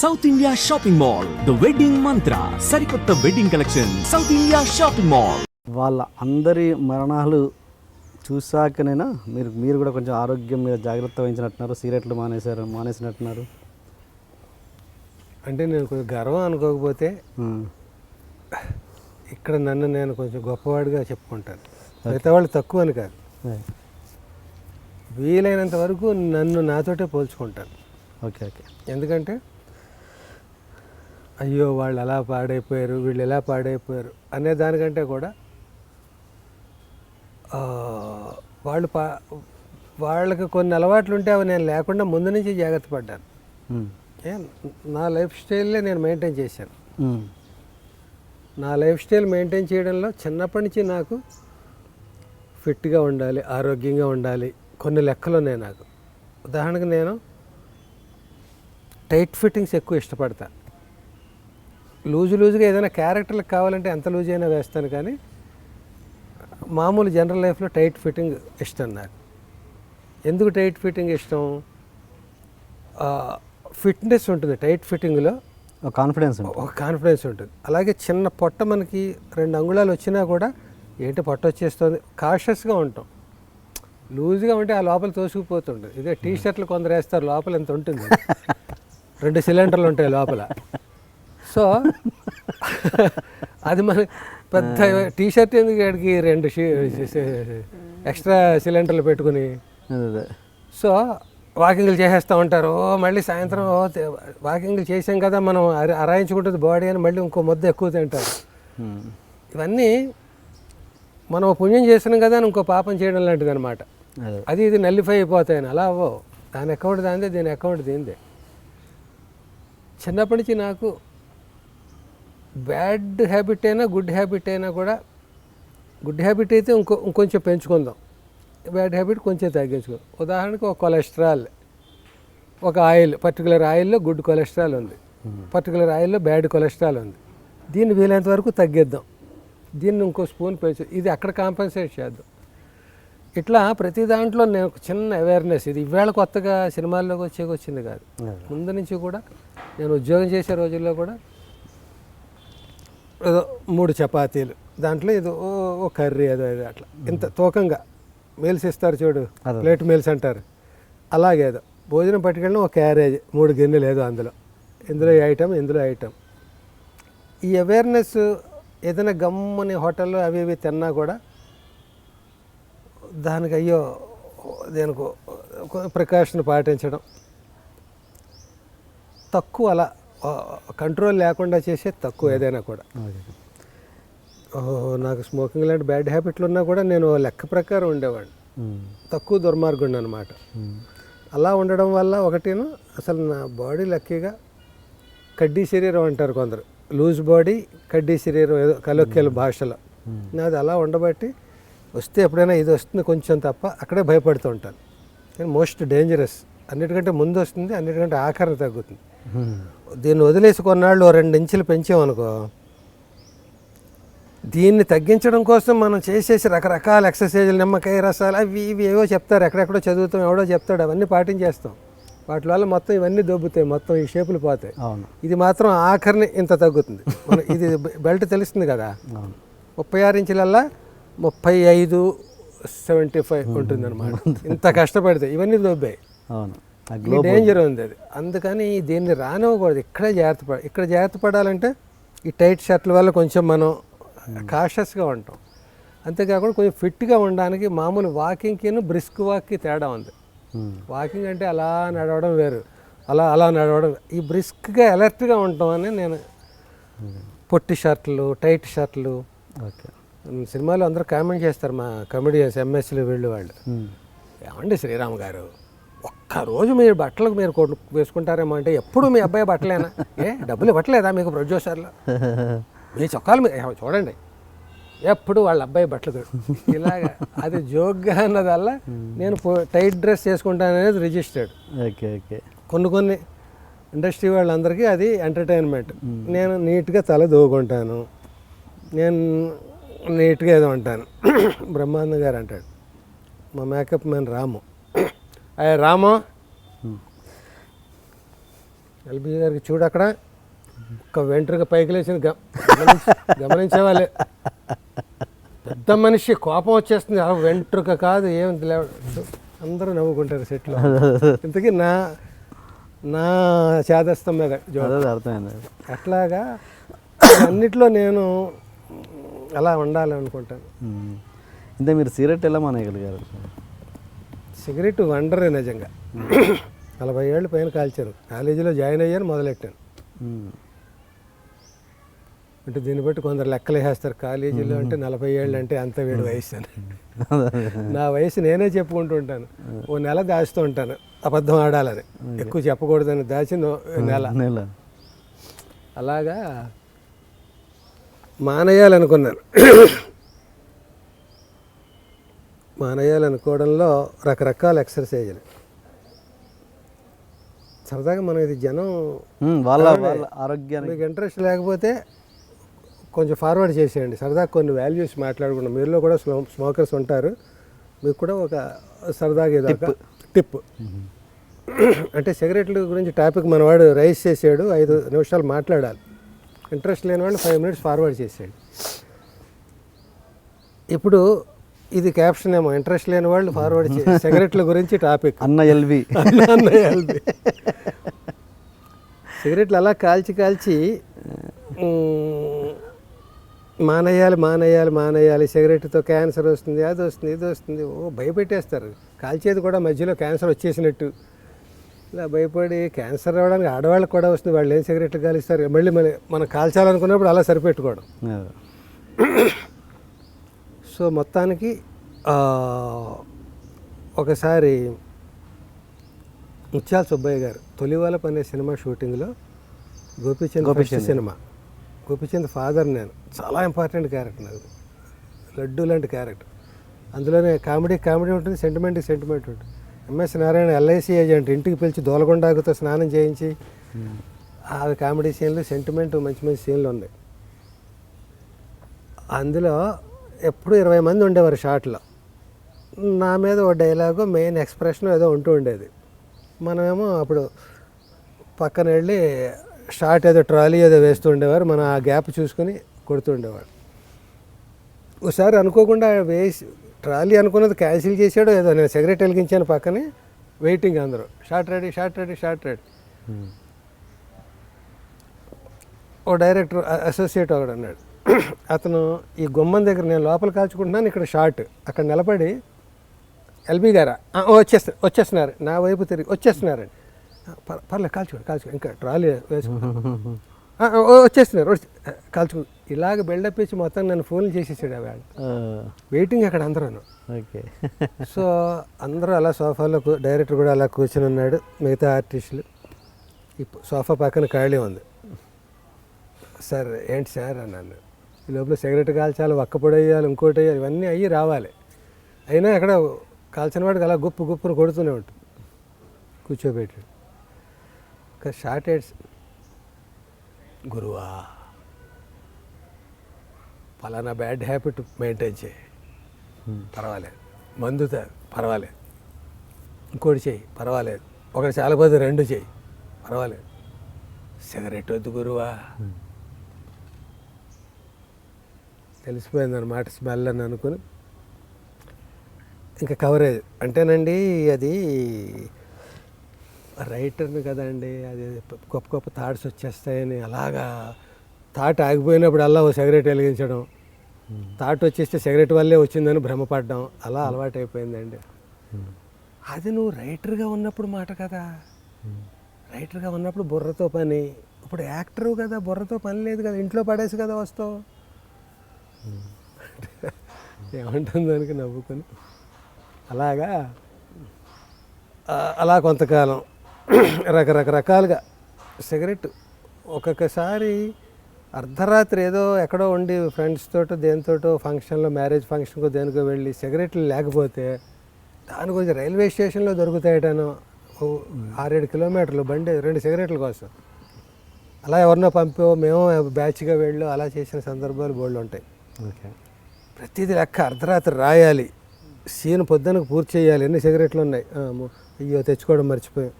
South India shopping mall the wedding Mantra సరికొత్త wedding collection south India shopping mall వాళ్ళ అందరి మరణాలు చూశాకనైనా మీరు మీరు కూడా కొంచెం ఆరోగ్యం మీద జాగ్రత్త వహించినట్టున్నారు సిగరెట్లు మానేశారు మానేసినట్టున్నారు. అంటే నేను కొంచెం గర్వం అనుకోకపోతే. ఇక్కడ నన్ను నేను కొంచెం గొప్పవాడిగా చెప్పుకుంటాను. మిగతా వాళ్ళు తక్కువ అని కాదు. వీలైనంత వరకు నన్ను నాతోటే పోల్చుకుంటాను. Okay okay. ఎందుకంటే అయ్యో వాళ్ళు అలా పాడైపోయారు వీళ్ళు ఎలా పాడైపోయారు అనే దానికంటే కూడా వాళ్ళు పా వాళ్ళకి కొన్ని అలవాట్లు ఉంటే అవి నేను లేకుండా ముందు నుంచి జాగ్రత్త పడ్డాను. నా లైఫ్ స్టైల్లే నేను మెయింటైన్ చేశాను. నా లైఫ్ స్టైల్ మెయింటైన్ చేయడంలో చిన్నప్పటి నుంచి నాకు ఫిట్గా ఉండాలి ఆరోగ్యంగా ఉండాలి కొన్ని లెక్కలు ఉన్నాయి నాకు. ఉదాహరణకు నేను టైట్ ఫిట్టింగ్స్ ఎక్కువ ఇష్టపడతా లూజు లూజుగా ఏదైనా క్యారెక్టర్లకు కావాలంటే ఎంత లూజ్ అయినా వేస్తాను కానీ మామూలు జనరల్ లైఫ్లో టైట్ ఫిట్టింగ్ ఇష్టం నాకు. ఎందుకు టైట్ ఫిట్టింగ్ ఇష్టం? ఫిట్నెస్ ఉంటుంది టైట్ ఫిట్టింగ్లో. ఒక కాన్ఫిడెన్స్ ఒక కాన్ఫిడెన్స్ ఉంటుంది. అలాగే చిన్న పొట్ట మనకి రెండు అంగుళాలు వచ్చినా కూడా ఏంటి పొట్ట వచ్చేస్తుంది? కాషియస్గా ఉంటాం. లూజ్గా ఉంటే ఆ లోపల తోసుకుపోతుంటుంది. ఇదే టీ షర్ట్లు కొందరు వేస్తారు లోపల ఎంత ఉంటుంది? రెండు సిలిండర్లు ఉంటాయి లోపల. సో అది మన పెద్ద టీ షర్ట్ ఎందుకు ఆడికి రెండు ఎక్స్ట్రా సిలిండర్లు పెట్టుకుని. సో వాకింగ్లు చేసేస్తూ ఉంటారు. ఓ మళ్ళీ సాయంత్రం ఓ వాకింగ్లు చేసాం కదా మనం అర- అరాయించుకుంటుంది బాడీ అని మళ్ళీ ఇంకో ముద్ద ఎక్కువ తింటారు. ఇవన్నీ మనం ఓ పుణ్యం చేస్తున్నాం కదా అని ఇంకో పాపం చేయడం లాంటిది అనమాట అదే. అది ఇది నల్లిఫై అయిపోతాయని. అలా అవ్వవు. దాని అకౌంట్ దాందే దీని అకౌంట్ దీందే చిన్నప్పటి నుంచి నాకు బ్యాడ్ హ్యాబిట్ అయినా గుడ్ హ్యాబిట్ అయినా కూడా గుడ్ హ్యాబిట్ అయితే ఇంకో ఇంకొంచెం పెంచుకుందాం. బ్యాడ్ హ్యాబిట్ కొంచెం తగ్గించుకుందాం. ఉదాహరణకు ఒక కొలెస్ట్రాల్ ఒక ఆయిల్ పర్టికులర్ ఆయిల్లో గుడ్ కొలెస్ట్రాల్ ఉంది. పర్టికులర్ ఆయిల్లో బ్యాడ్ కొలెస్ట్రాల్ ఉంది. దీన్ని వీలైనంత వరకు తగ్గిద్దాం. దీన్ని ఇంకో స్పూన్ పెంచు ఇది అక్కడ కాంపన్సేట్ చేద్దాం. ఇట్లా ప్రతి దాంట్లో నేను ఒక చిన్న అవేర్నెస్ ఇది ఇవాళ కొత్తగా సినిమాల్లోకి వచ్చేకి వచ్చింది కాదు. ముందు నుంచి కూడా నేను ఉద్యోగం చేసే రోజుల్లో కూడా ఏదో మూడు చపాతీలు. దాంట్లో ఏదో ఓ కర్రీ ఏదో ఏదో అట్లా. ఇంత తూకంగా. మీల్స్ ఇస్తారు చూడు. ప్లేట్ మీల్స్ అంటారు. అలాగేదో భోజనం పట్టుకెళ్ళిన ఒక క్యారేజ్ మూడు గిన్నెలు ఏదో అందులో. ఇందులో ఐటమ్ ఇందులో ఐటమ్. ఈ అవేర్నెస్ ఏదైనా గమ్ముని హోటల్లో అవి ఇవి తిన్నా కూడా దానికి అయ్యో దేనికి ప్రికాషన్ పాటించడం. తక్కువ అలా కంట్రోల్ లేకుండా చేసే తక్కువ ఏదైనా కూడా. నాకు స్మోకింగ్ లాంటి బ్యాడ్ హ్యాబిట్లు ఉన్నా కూడా నేను లెక్క ప్రకారం ఉండేవాడిని. ఉమ్. తక్కువ దుర్మార్గుండి అనమాట ఉమ్. అలా ఉండడం వల్ల ఒకటేను అసలు నా బాడీ లక్కీగా కడ్డీ శరీరం అంటారు కొందరు. లూజ్ బాడీ కడ్డీ శరీరం ఏదో కలోక్యల భాషలో. నాది అలా ఉండబట్టి వస్తే ఎప్పుడైనా ఇది వస్తుంది కొంచెం తప్ప అక్కడే భయపడుతూ ఉంటాను. మోస్ట్ డేంజరస్ అన్నిటికంటే ముందు వస్తుంది అన్నిటికంటే ఆఖరణ తగ్గుతుంది. దీన్ని వదిలేసి కొన్నాళ్ళు రెండు ఇంచులు పెంచామనుకో దీన్ని తగ్గించడం కోసం మనం చేసేసి రకరకాల ఎక్సర్సైజులు నిమ్మకాయ రసాలు అవి ఇవి ఏవో చెప్తారు. ఎక్కడెక్కడో చదువుతాం ఎవడో చెప్తాడు. అవన్నీ పాటించేస్తాం. వాటి వల్ల మొత్తం ఇవన్నీ దొబ్బుతాయి. మొత్తం ఈ షేపులు పోతాయి. అవును. ఇది మాత్రం ఆఖరిని ఇంత తగ్గుతుంది. మన ఇది బెల్ట్ తెలుస్తుంది కదా? ముప్పై ఆరు ఇంచులల్లా ముప్పై ఐదు సెవెంటీ ఫైవ్ ఉంటుంది. అనమాట ఇంత కష్టపడితే ఇవన్నీ దొబ్బాయి. అవును. డేంజర్ ఉంది. అది. అందుకని దీన్ని రానివ్వకూడదు. ఇక్కడే జాగ్రత్త పడ ఇక్కడ జాగ్రత్త పడాలంటే ఈ టైట్ షర్ట్ల వల్ల కొంచెం మనం కాషస్గా ఉంటాం. అంతేకాకుండా కొంచెం ఫిట్గా ఉండడానికి మామూలు వాకింగ్కిను బ్రిస్క్ వాక్కి తేడా ఉంది. ఉమ్. వాకింగ్ అంటే అలా నడవడం వేరు. అలా అలా నడవడం ఈ బ్రిస్క్గా అలర్ట్గా ఉంటాం అని నేను పొట్టి షర్ట్లు టైట్ షర్ట్లు. ఓకే. సినిమాలో అందరూ కామెంట్ చేస్తారు మా కమెడియన్స్ ఎంఎస్లు వీళ్ళు వాళ్ళు. ఉమ్. ఏమండి శ్రీరామ్ గారు? ఒక్కరోజు మీరు బట్టలకు మీరు కొను వేసుకుంటారేమో అంటే ఎప్పుడు మీ అబ్బాయి బట్టలేనా? ఏ డబ్బులు ఇవ్వట్లేదా మీకు ప్రొడ్యూసర్లు? మీ చొక్కాలు మీరు చూడండి. ఎప్పుడు వాళ్ళ అబ్బాయి బట్టలు ఇలాగా అది జోక్గా అన్నదల్లా నేను టైట్ డ్రెస్ చేసుకుంటాననేది రిజిస్టర్డ్. Okay okay. కొన్ని కొన్ని ఇండస్ట్రీ వాళ్ళందరికీ అది ఎంటర్టైన్మెంట్. నేను నీట్గా తల దూకుంటాను నేను నీట్గా ఏదో ఉంటాను బ్రహ్మానంద గారు అంటాడు. మా మేకప్ మ్యాన్ రాము. రాము. ఎల్బీ గారికి చూడు అక్కడ. ఒక వెంట్రుక పైకి గమనించ- గమనించేవాళ్ళే పెద్ద మనిషి కోపం వచ్చేస్తుంది. ఆ వెంట్రుక కాదు ఏమి లేవ అందరూ నవ్వుకుంటారు సెట్లో. ఇంతకీ నా నా చేదస్తం మీద అర్థమైంది. అట్లాగా అన్నిట్లో నేను అలా ఉండాలి అనుకుంటాను. ఇంతే మీరు సిగరెట్ ఎలా మానేయగలిగారు? సిగరెట్ వండరే నిజంగా. నలభై ఏళ్ళు పైన కాల్చాను కాలేజీలో జాయిన్ అయ్యాను మొదలెట్టాను. అంటే దీన్ని బట్టి కొందరు లెక్కలు వేస్తారు. కాలేజీలో అంటే నలభై ఏళ్ళు అంటే అంత వీడి వయసు అని. నా వయసు నేనే చెప్పుకుంటూ ఉంటాను. ఓ నెల దాచుతూ ఉంటాను. అబద్ధం ఆడాలని. ఎక్కువ చెప్పకూడదని దాచింది ఓ నెల. నెల. అలాగా మానేయాలనుకున్నాను. మానేయాలనుకోవడంలో రకరకాల ఎక్సర్సైజులు. సరదాగా మనం ఇది జనం వాళ్ళ వాళ్ళ ఆరోగ్యానికి మీకు ఇంట్రెస్ట్ లేకపోతే కొంచెం ఫార్వర్డ్ చేసేయండి. సరదా కొన్ని వాల్యూస్ మాట్లాడుకున్నాం మీరులో కూడా స్మో స్మోకర్స్ ఉంటారు. మీకు కూడా ఒక సరదాగా ఒక టిప్ అంటే సిగరెట్ల గురించి టాపిక్ మనవాడు రైస్ చేసాడు. ఐదు నిమిషాలు మాట్లాడాలి. ఇంట్రెస్ట్ లేని వాళ్ళు ఫైవ్ మినిట్స్ ఫార్వర్డ్ చేసేయండి. ఇప్పుడు ఇది క్యాప్షన్ ఏమో ఇంట్రెస్ట్ లేని వాళ్ళు ఫార్వర్డ్ సిగరెట్ల గురించి టాపిక్ అన్న ఎల్వి. సిగరెట్లు అలా కాల్చి కాల్చి మానేయాలి మానేయాలి మానేయాలి. సిగరెట్తో క్యాన్సర్ వస్తుంది అది వస్తుంది ఇది వస్తుంది. ఓ భయపెట్టేస్తారు. కాల్చేది కూడా మధ్యలో క్యాన్సర్ వచ్చేసినట్టు. ఇలా భయపడి క్యాన్సర్ రావడానికి ఆడవాళ్ళకి కూడా వస్తుంది. వాళ్ళు ఏం సిగరెట్లు కాలుస్తారు? మళ్ళీ మళ్ళీ మనం కాల్చాలనుకున్నప్పుడు అలా సరిపెట్టుకోవడం. సో మొత్తానికి ఒకసారి ముత్యాల సుబ్బయ్య గారు తొలివాలపు అనే సినిమా షూటింగ్లో గోపీచంద్ ఫస్ట్ సినిమా. గోపీచంద్ ఫాదర్ నేను. చాలా ఇంపార్టెంట్ క్యారెక్టర్ నాకు లడ్డు లాంటి క్యారెక్టర్ అందులోనే కామెడీ కామెడీ ఉంటుంది సెంటిమెంట్ సెంటిమెంట్ ఉంటుంది. ఎంఎస్ నారాయణ ఎల్ఐసి ఏజెంట్ ఇంటికి పిలిచి దోలగొండాకుతో స్నానం చేయించి అవి కామెడీ సీన్లు సెంటిమెంట్ మంచి మంచి సీన్లు ఉన్నాయి. అందులో ఎప్పుడు ఇరవై మంది ఉండేవారు షాట్లో. నా మీద ఒక డైలాగు మెయిన్ ఎక్స్ప్రెషన్ ఏదో ఉంటూ ఉండేది. మనమేమో అప్పుడు పక్కన వెళ్ళి షార్ట్ ఏదో ట్రాలీ ఏదో వేస్తూ ఉండేవారు. మనం ఆ గ్యాప్ చూసుకొని కొడుతూ ఉండేవాడు ఒకసారి అనుకోకుండా వేసి ట్రాలీ అనుకున్నది క్యాన్సిల్ చేసాడో ఏదో నేను సిగరెట్ వెలిగించాను పక్కనే వెయిటింగ్ అందరూ. Shot ready shot ready shot ready. ఓ డైరెక్టర్ అసోసియేట్ ఒకడు అన్నాడు. అతను ఈ గుమ్మం దగ్గర నేను లోపల కాల్చుకుంటున్నాను ఇక్కడ షార్ట్. అక్కడ నిలబడి ఎల్బీ గారా? "ఆ, ఓ, వచ్చేస్తా వచ్చేస్తున్నారు. నా వైపు తిరిగి వచ్చేస్తున్నారండి "ఆ, పర్- పర్లేదు కాల్చుకోండి కాల్చుకోండి. ఇంకా ట్రాలీ వేసుకుంటాను "ఆ, ఓ, వచ్చేస్తున్నారు వచ్చి కాల్చుకో ఇలాగ బిల్డప్ ఇచ్చి మొత్తం నన్ను ఫోన్ చేసేసాడు ఆ వెయిటింగ్ అక్కడ అందరూ ఓకే. సో అందరూ అలా సోఫాలో డైరెక్టర్ కూడా అలా కూర్చొని ఉన్నాడు మిగతా ఆర్టిస్టులు. ఈ ప- సోఫా పక్కన ఖాళీ ఉంది. సార్ ఏంటి సార్ అన్నాను. ఈ లోపల సిగరెట్ కాల్చాలి ఒక్కపొడి వేయాలి ఇంకోటి వేయాలి ఇవన్నీ అయ్యి రావాలి. అయినా అక్కడ కాల్చిన వాడికి అలా గుప్పు గుప్పును కొడుతూనే ఉంటుంది. కూర్చోబెట్టి. ఒక షార్ట్ హెడ్స్. గురువా పలానా బ్యాడ్ హ్యాబిట్ మెయింటైన్ చేయి. పర్వాలేదు. మందు తా పర్వాలేదు. ఇంకోటి చేయి పర్వాలేదు. ఒకటి చాలా పోతే రెండు చేయి పర్వాలేదు. సిగరెట్ వద్దు గురువా. తెలిసిపోయిందనమాట స్మెల్ అని అనుకుని. ఇంకా కవరేజ్ అంటేనండి అది రైటర్ని కదండి అది గొప్ప గొప్ప థాట్స్ వచ్చేస్తాయని అలాగా థాట్ ఆగిపోయినప్పుడు అలా ఓ సిగరెట్ వెలిగించడం. థాట్ వచ్చేస్తే సిగరెట్ వల్లే వచ్చిందని భ్రమపడ్డం అలా అలవాటు అయిపోయిందండి అది నువ్వు రైటర్గా ఉన్నప్పుడు మాట కదా. రైటర్గా ఉన్నప్పుడు బుర్రతో పని ఇప్పుడు యాక్టర్ కదా బుర్రతో పని లేదు కదా ఇంట్లో పడేసి కదా వస్తావు. ఏమంటుంది దానికి నవ్వుకొని. అలాగా అలా కొంతకాలం రకరకరకాలుగా సిగరెట్ ఒక్కొక్కసారి అర్ధరాత్రి ఏదో ఎక్కడో ఉండి ఫ్రెండ్స్ తోటో దేనితోటో ఫంక్షన్లో మ్యారేజ్ ఫంక్షన్కో దేనికో వెళ్ళి సిగరెట్లు లేకపోతే దాని గురించి రైల్వే స్టేషన్లో దొరుకుతాయటను ఓ ఆరేడు కిలోమీటర్లు బండి రెండు సిగరెట్ల కోసం. అలా ఎవరినో పంపో మేము బ్యాచ్గా వెళ్ళు అలా చేసిన సందర్భాలు బోళ్ళు ఉంటాయి ప్రతిదీ లెక్క అర్ధరాత్రి రాయాలి. సీన్ పొద్దునకు పూర్తి చేయాలి. ఎన్ని సిగరెట్లు ఉన్నాయి? అయ్యో తెచ్చుకోవడం మర్చిపోయాం.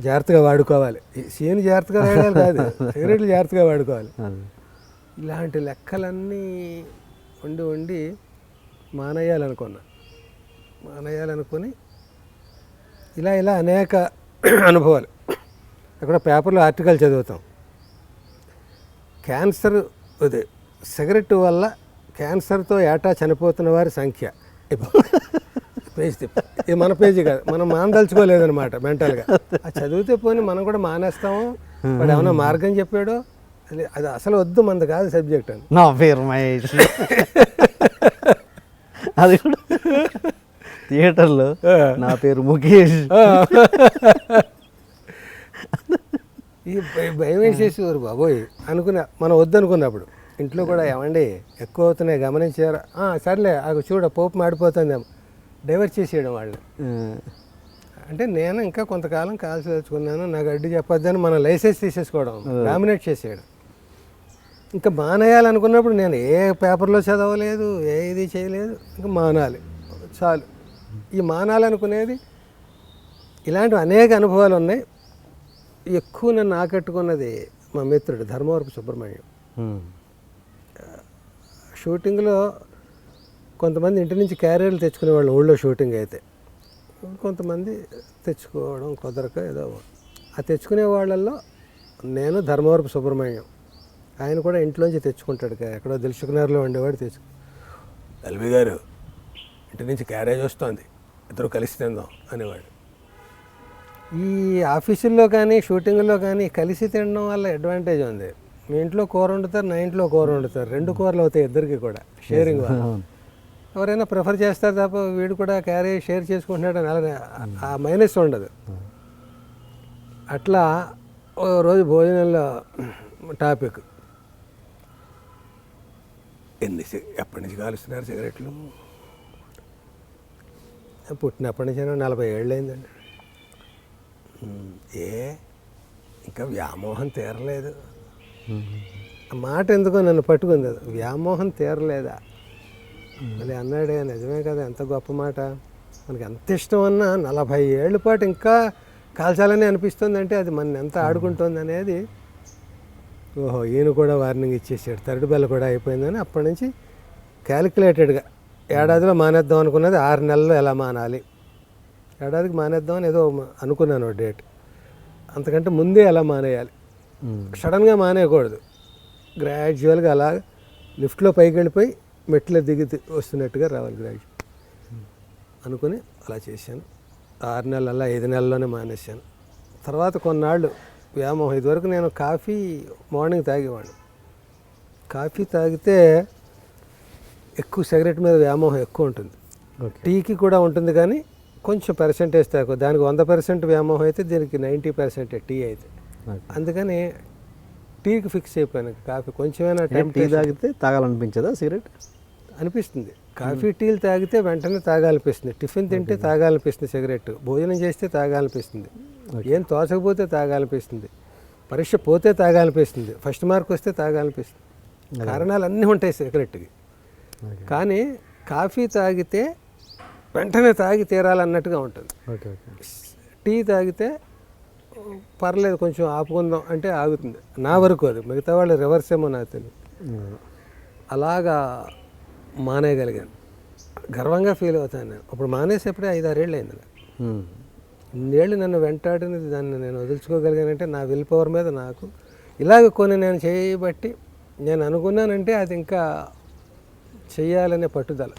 జాగ్రత్తగా వాడుకోవాలి. సీన్ జాగ్రత్తగా వాడాలి కాదు. సిగరెట్లు జాగ్రత్తగా వాడుకోవాలి. ఇలాంటి లెక్కలన్నీ వండి వండి మానేయాలనుకున్నా. మానేయాలనుకొని ఇలా ఇలా అనేక అనుభవాలు. అక్కడ పేపర్లో ఆర్టికల్ చదువుతాం. క్యాన్సర్ అదే సిగరెట్ వల్ల క్యాన్సర్తో ఏటా చనిపోతున్న వారి సంఖ్య. పేజ్. ఇది మన పేజీ కాదు మనం మానదలుచుకోలేదన్నమాట మెంటల్గా. అది చదివితే పోని మనం కూడా మానేస్తాము. వాడు ఏమైనా మార్గం చెప్పాడో? అది అది అసలు వద్దు మనది కాదు సబ్జెక్ట్ అని. నా పేరు మహేష్. అది కూడా థియేటర్లో నా పేరు ముఖేష్. ఈ భయ- భయం వేసేసేవారు బాబోయ్? అనుకున్నా మనం వద్దనుకున్నప్పుడు. ఇంట్లో కూడా ఏమండి? ఎక్కువ అవుతున్నాయి గమనించారా? "ఆ, సర్లే అది చూడ పోపు మాడిపోతుందేమో డైవర్ట్ చేసేయడం వాళ్ళు అంటే నేను ఇంకా కొంతకాలం కాల్చి తెచ్చుకున్నాను నాకు అడ్డు చెప్పొద్దని మన లైసెన్స్ తీసేసుకోవడం డామినేట్ చేసేయడం. ఇంకా మానేయాలనుకున్నప్పుడు నేను ఏ పేపర్లో చదవలేదు ఏ ఇది చేయలేదు ఇంకా మానాలి. చాలు. ఈ మానాలనుకునేది ఇలాంటి అనేక అనుభవాలు ఉన్నాయి. ఎక్కువ నన్ను ఆకట్టుకున్నది మా మిత్రుడు ధర్మవరపు సుబ్రహ్మణ్యం. షూటింగ్లో కొంతమంది ఇంటి నుంచి క్యారియర్లు తెచ్చుకునేవాళ్ళు ఊళ్ళో షూటింగ్ అయితే. కొంతమంది తెచ్చుకోవడం కుదరక ఏదో ఆ తెచ్చుకునే వాళ్ళల్లో నేను ధర్మవరపు సుబ్రహ్మణ్యం. ఆయన కూడా ఇంట్లోంచి తెచ్చుకుంటాడు ఎక్కడో దిల్సుకున్నారులో ఉండేవాడు తెచ్చుకు ఎల్వి గారు ఇంటి నుంచి క్యారేజ్ వస్తుంది ఇద్దరు కలిసి తిందాం అనేవాడు. ఈ ఆఫీసుల్లో కానీ షూటింగ్లో కానీ కలిసి తినడం వల్ల అడ్వాంటేజ్ ఉంది. మీ ఇంట్లో కూర వండుతారు నా ఇంట్లో కూర వండుతారు. రెండు కూరలు అవుతాయి ఇద్దరికి కూడా షేరింగ్. ఎవరైనా ప్రిఫర్ చేస్తారు తప్ప వీడు కూడా క్యారీ షేర్ చేసుకుంటున్నాడు అని ఆ మైనస్ ఉండదు. అట్లా రోజు భోజనంలో టాపిక్ ఎన్ని ఎప్పటి నుంచి కాలుస్తున్నారు సిగరెట్లు? పుట్టినప్పటి నుంచి నలభై ఏళ్ళు అయిందండి "ఉమ్, ఏ ఇంకా వ్యామోహం తీరలేదు. ఆ మాట ఎందుకో నన్ను పట్టుకుంది? అది. వ్యామోహం తీరలేదా? మళ్ళీ అన్నాడే నిజమే కదా ఎంత గొప్ప మాట. మనకి ఎంత ఇష్టం అన్నా నలభై ఏళ్ళ పాటు ఇంకా కాల్చాలని అనిపిస్తుంది అంటే అది మన ఎంత ఆడుకుంటుంది అనేది ఓహో ఈయన కూడా వార్నింగ్ ఇచ్చేసాడు. థర్డ్ బెల్ కూడా అయిపోయిందని అప్పటి నుంచి క్యాలిక్యులేటెడ్గా ఏడాదిలో మానేద్దాం అనుకున్నది ఆరు నెలల్లో ఎలా మానాలి? ఏడాదికి మానేద్దామని ఏదో అనుకున్నాను ఓ డేట్. అంతకంటే ముందే ఎలా మానేయాలి? సడన్గా మానేయకూడదు. గ్రాడ్యువల్గా అలా లిఫ్ట్లో పైకి వెళ్ళిపోయి మెట్లు దిగి వస్తున్నట్టుగా రావాలి గ్రాడ్యువల్ అనుకుని అలా చేశాను. ఆరు నెలల ఐదు నెలల్లోనే మానేశాను. తర్వాత కొన్నాళ్ళు వ్యామోహం. ఇదివరకు నేను కాఫీ మార్నింగ్ తాగేవాడిని. కాఫీ తాగితే ఎక్కువ సిగరెట్ మీద వ్యామోహం ఎక్కువ ఉంటుంది. టీకి కూడా ఉంటుంది కానీ కొంచెం పర్సెంటేజ్ తక్కువ. దానికి వంద పర్సెంట్ వ్యామోహం అయితే దీనికి నైంటీ పర్సెంటే టీ అయితే. అందుకని టీకి ఫిక్స్ అయిపోయాను. కాఫీ కొంచెమైనా టైం టీ తాగితే తాగాలనిపించదా సిగరెట్? అనిపిస్తుంది. కాఫీ టీలు తాగితే వెంటనే తాగాలనిపిస్తుంది. టిఫిన్ తింటే తాగాలనిపిస్తుంది సిగరెట్. భోజనం చేస్తే తాగాలనిపిస్తుంది. ఏం తోచకపోతే తాగాలనిపిస్తుంది. పరీక్ష పోతే తాగాలనిపిస్తుంది. ఫస్ట్ మార్క్ వస్తే తాగాలనిపిస్తుంది. కారణాలు అన్నీ ఉంటాయి సిగరెట్కి. కానీ కాఫీ తాగితే వెంటనే తాగి తీరాలన్నట్టుగా ఉంటుంది. టీ తాగితే పర్లేదు కొంచెం ఆపుకుందాం అంటే ఆగుతుంది. నా వరకు అది. మిగతా వాళ్ళు రివర్స్ ఏమో నాకు తెలియదు అలాగా మానేయగలిగాను. గర్వంగా ఫీల్ అవుతాను నేను. అప్పుడు మానేసేప్పుడే ఐదారేళ్ళు అయింది ఇన్నేళ్ళు నన్ను వెంటాడినది దాన్ని నేను వదులుచుకోగలిగానంటే నా విల్ పవర్ మీద నాకు ఇలాగ కొన్ని నేను చేయబట్టి నేను అనుకున్నానంటే అది ఇంకా చెయ్యాలనే పట్టుదల.